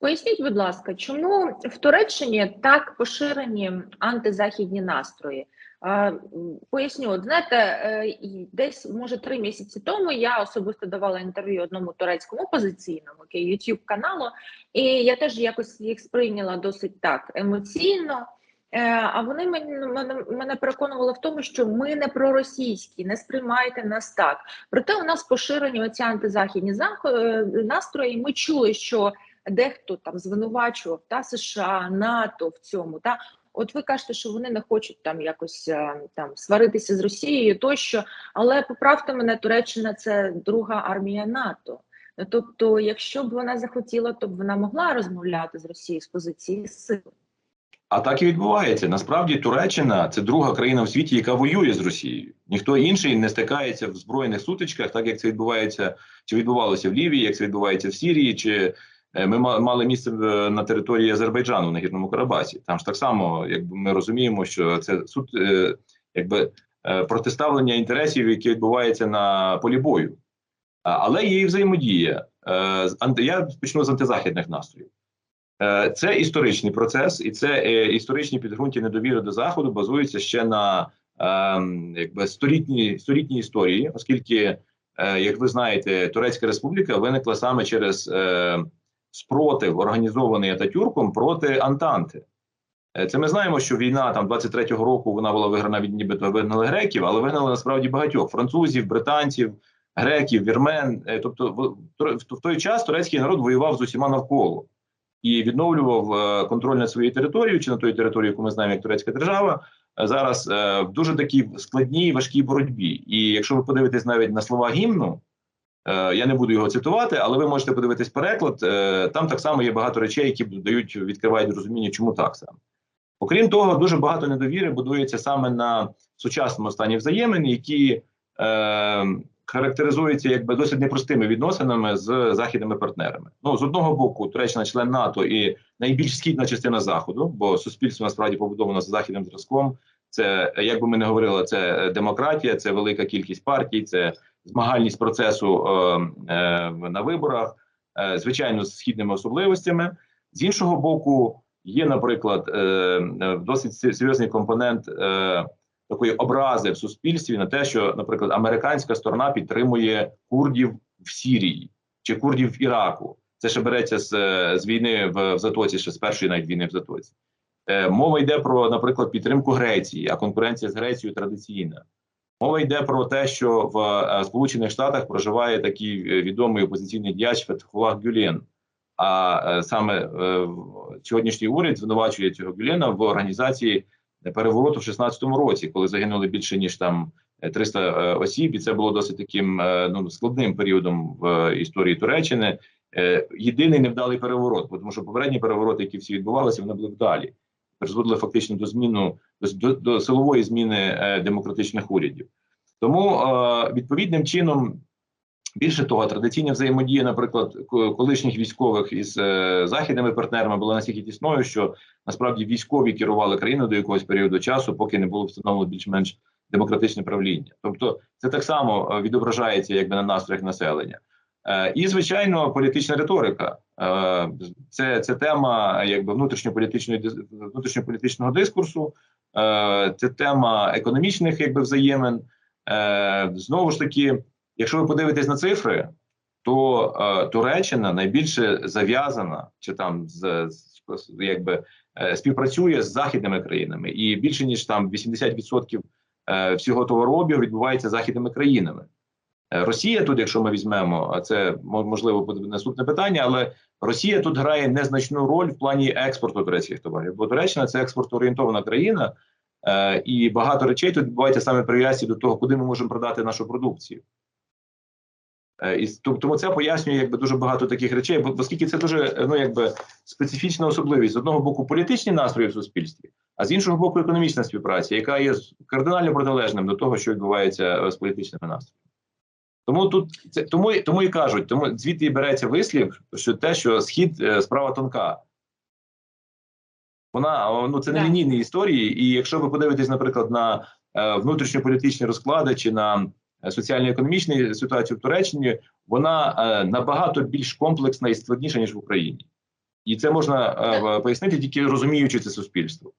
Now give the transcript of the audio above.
Поясніть, будь ласка, чому в Туреччині так поширені антизахідні настрої? Поясню, знаєте, е, десь може три місяці тому я особисто давала інтерв'ю одному турецькому опозиційному youtube каналу, і я теж якось їх сприйняла досить так емоційно. Е, А вони мене, мене, переконували в тому, що ми не проросійські, не сприймайте нас так. Проте у нас поширені оці антизахідні зах- е, настрої. Ми чули, що дехто там звинувачував та США, НАТО в цьому. Та от ви кажете, що вони не хочуть там якось е, там сваритися з Росією тощо, але поправте мене, Туреччина це друга армія НАТО. Ну, Тобто, якщо б вона захотіла, то б вона могла розмовляти з Росією з позиції сили. А так і відбувається. Насправді Туреччина це друга країна в світі, яка воює з Росією. Ніхто інший не стикається в збройних сутичках, так як це відбувається, чи відбувалося в Лівії, як це відбувається в Сірії, чи ми ма- мали місце на території Азербайджану на гірному Карабасі. Там ж так само, якби ми розуміємо, що це суд, е, якби е, протиставлення інтересів, які відбуваються на полі бою. Але є і взаємодія. Е, Я почну з антизахідних настроїв. Е, Це історичний процес, і це е, історичні підґрунті недовіри до заходу базуються ще на ем, якби столітній столітній історії, оскільки, е, як ви знаєте, Турецька Республіка виникла саме через е, спротив, організований Ататюрком проти Антанти. Е, Це ми знаємо, що війна там 23-го року вона була виграна від нібито вигнали греків, але вигнали насправді багатьох французів, британців, греків, вірмен. Е, Тобто, в, той час турецький народ воював з усіма навколо і відновлював е, контроль над своєю територією чи на той території, яку ми знаємо як турецька держава. Зараз в дуже такій складній важкій боротьбі. І якщо ви подивитесь навіть на слова гімну, я не буду його цитувати, але ви можете подивитись переклад. е, Там так само є багато речей, які дають відкривають розуміння, чому так саме. Окрім того, дуже багато недовіри будується саме на сучасному стані взаємин, які е, характеризуються якби досить непростими відносинами з західними партнерами. Ну з одного боку, Туреччина член НАТО і найбільш східна частина заходу, бо суспільство насправді побудовано за західним зразком. Це як би ми не говорили, це демократія, це велика кількість партій, це змагальність процесу е, е, на виборах, е, звичайно, з східними особливостями. З іншого боку, є, наприклад, досить серйозний компонент такої образи в суспільстві на те, що, наприклад, американська сторона підтримує курдів в Сірії чи курдів в Іраку. Це ще береться з, з війни в, в Затоці, ще з першої навіть війни в Затоці. Мова йде про, наприклад, підтримку Греції, а конкуренція з Грецією традиційна. Мова йде про те, що в е, Сполучених Штатах проживає такий е, відомий опозиційний діяч Фетхулах Гюлєн. А е, саме сьогоднішній уряд звинувачує цього Гюлєна в організації перевороту в 16-му році, коли загинули більше ніж там е, 300 е, осіб, і це було досить таким ну складним періодом в історії Туреччини. Єдиний невдалий переворот, тому що попередні перевороти, які всі відбувалися, вони були вдалі, призводили фактично до зміну до, до, силової зміни е, демократичних урядів. Тому е, відповідним чином. Більше того, традиційна взаємодія, наприклад, колишніх військових із е, західними партнерами була настільки тісною, що насправді військові керували країною до якогось періоду часу, поки не було встановлено більш-менш демократичне правління. Тобто, це так само е, відображається якби на настроях населення. Е, і звичайно, політична риторика. Е, це, це тема якби внутрішньополітичної внутрішньополітичного дискурсу, е, це тема економічних якби взаємин. Знову ж таки. Якщо ви подивитесь на цифри, то Туреччина найбільше зав'язана чи там з, якби співпрацює з західними країнами, і більше ніж там 80% е, всього товарообігу відбувається західними країнами. Е, Росія тут, якщо ми візьмемо, а це можливо буде наступне питання, але Росія тут грає незначну роль в плані експорту турецьких товарів, бо Туреччина це експортоорієнтована країна, е, і багато речей тут відбувається саме прив'язці до того, куди ми можемо продати нашу продукцію. Е, І тому це пояснює якби дуже багато таких речей, бо оскільки це дуже ну якби специфічна особливість з одного боку політичні настрої в суспільстві, а з іншого боку, економічна співпраця, яка є кардинально протилежним до того, що відбувається з політичними настроями. Тому тут це тому, тому і кажуть, тому звідти і береться вислів, що те, що схід е, справа тонка. Вона ну це не лінійні історії, і якщо ви подивитесь, наприклад, на е, внутрішньополітичні розклади чи на е, соціально-економічну ситуацію в Туреччині, вона е, набагато більш комплексна і складніша ніж в Україні. І це можна е, пояснити тільки розуміючи це суспільство.